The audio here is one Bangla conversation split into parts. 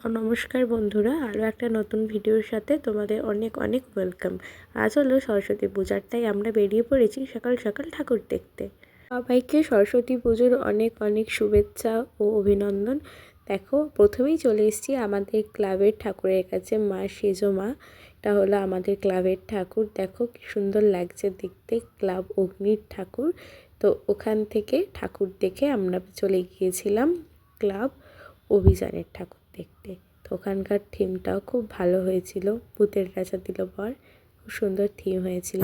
নমস্কার বন্ধুরা আরও একটা নতুন ভিডিওর সাথে তোমাদের অনেক অনেক ওয়েলকাম আজ হলো সরস্বতী পূজার, তাই আমরা বেরিয়ে পড়েছি সকাল সকাল ঠাকুর দেখতে। সবাইকে সরস্বতী পুজোর অনেক অনেক শুভেচ্ছা ও অভিনন্দন। দেখো, প্রথমেই চলে এসেছি আমাদের ক্লাবের ঠাকুরের কাছে, মা সেজো মা। এটা হলো আমাদের ক্লাবের ঠাকুর। দেখো, কি সুন্দর লাগছে দেখতে, ক্লাব অগ্নির ঠাকুর। তো ওখান থেকে ঠাকুর দেখে আমরা চলে গিয়েছিলাম ক্লাব অভিযানের ঠাকুর। দেখতে। তো ওখানকার থিমটাও খুব ভালো হয়েছিল। ভূতের রাজা দিল পর খুব সুন্দর থিম হয়েছিল।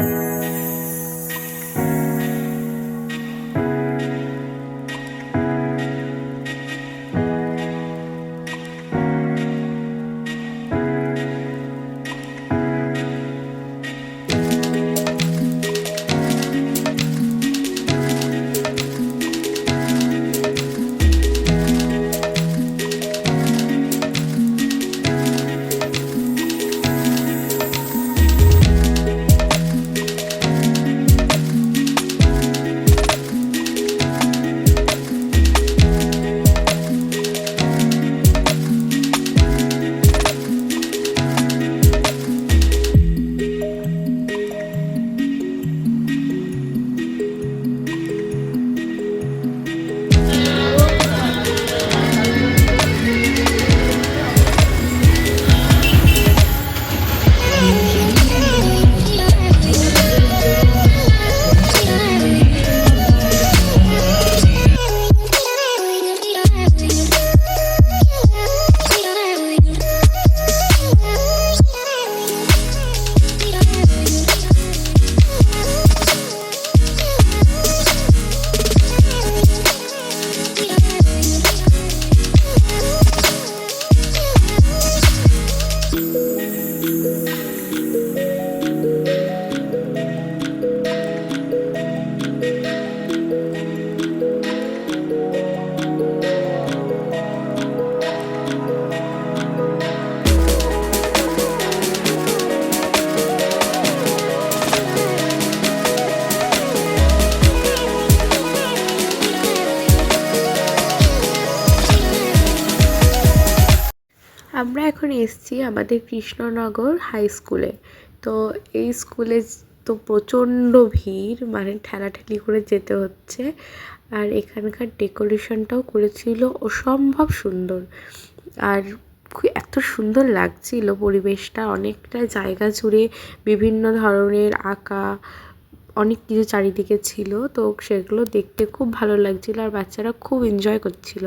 এখন এসেছি আমাদের কৃষ্ণনগর হাই স্কুলে তো এই স্কুলে তো প্রচণ্ড ভিড় মানে ঠেলাঠেলি করে যেতে হচ্ছে। আর এখানকার ডেকোরেশনটাও করেছিল অসম্ভব সুন্দর। আর এত সুন্দর লাগছিল পরিবেশটা, অনেকটা জায়গা জুড়ে বিভিন্ন ধরনের আঁকা, অনেক কিছু চারিদিকে ছিল। তো সেগুলো দেখতে খুব ভালো লাগছিল আর বাচ্চারা খুব এনজয় করছিল।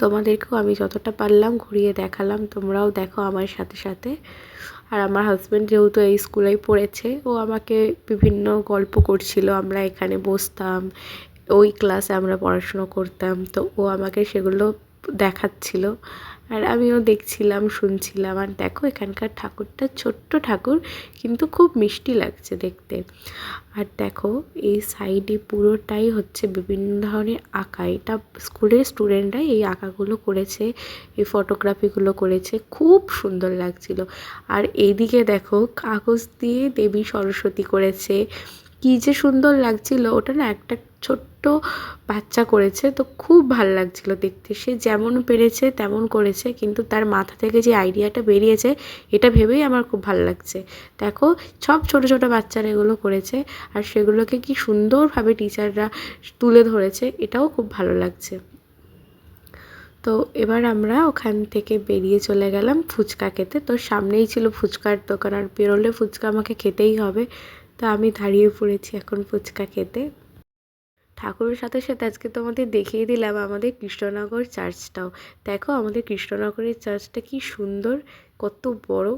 তোমাদেরকেও আমি যতটা পারলাম ঘুরিয়ে দেখালাম, তোমরাও দেখো আমার সাথে সাথে। আর আমার হাজব্যান্ড যেহেতু এই স্কুলেই পড়েছে, ও আমাকে বিভিন্ন গল্প করছিল, আমরা এখানে বসতাম, ওই ক্লাসে আমরা পড়াশুনো করতাম, তো ও আমাকে সেগুলো দেখাচ্ছিল। আর আমিও দেখছিলাম, শুনছিলাম। আর দেখো, এখানকার ঠাকুরটা ছোট্ট ঠাকুর, কিন্তু খুব মিষ্টি লাগছে দেখতে। আর দেখো, এই সাইডে পুরোটাই হচ্ছে বিভিন্ন ধরনের আঁকা। এটা স্কুলের স্টুডেন্টরাই এই আঁকাগুলো করেছে, এই ফটোগ্রাফিগুলো করেছে। খুব সুন্দর লাগছিল। আর এইদিকে দেখো, কাগজ দিয়ে দেবী সরস্বতী করেছে। কী যে সুন্দর লাগছিল। ওটা না একটা ছোট্ট বাচ্চা করেছে, তো খুব ভালো লাগছিল দেখতে। সে যেমন পেরেছে তেমন করেছে, কিন্তু তার মাথা থেকে যে আইডিয়াটা বেরিয়েছে, এটা ভেবেই আমার খুব ভালো লাগছে। দেখো, সব ছোট ছোট বাচ্চারা এগুলো করেছে, আর সেগুলোকে কি সুন্দরভাবে টিচাররা তুলে ধরেছে, এটাও খুব ভালো লাগছে। তো এবার আমরা ওখান থেকে বেরিয়ে চলে গেলাম ফুচকা খেতে। তো সামনেই ছিল ফুচকার দোকান, আর বেরোলে ফুচকা আমাকে খেতেই হবে। তো আমি দাঁড়িয়ে পড়েছি এখন ফুচকা খেতে। ঠাকুরের সাথে সাথে আজকে তোমাদের দেখিয়ে দিলাম আমাদের কৃষ্ণনগর চার্চটাও দেখো আমাদের কৃষ্ণনগরের চার্চটা কি সুন্দর, কত বড়।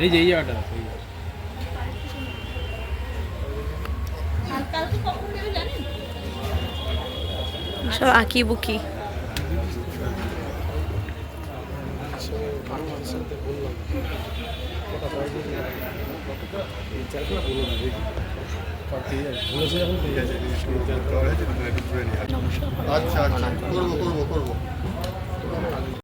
এই যে এই জায়গাটা এই। সব আঁকি বুকি আচ্ছা আচ্ছা করব করব করব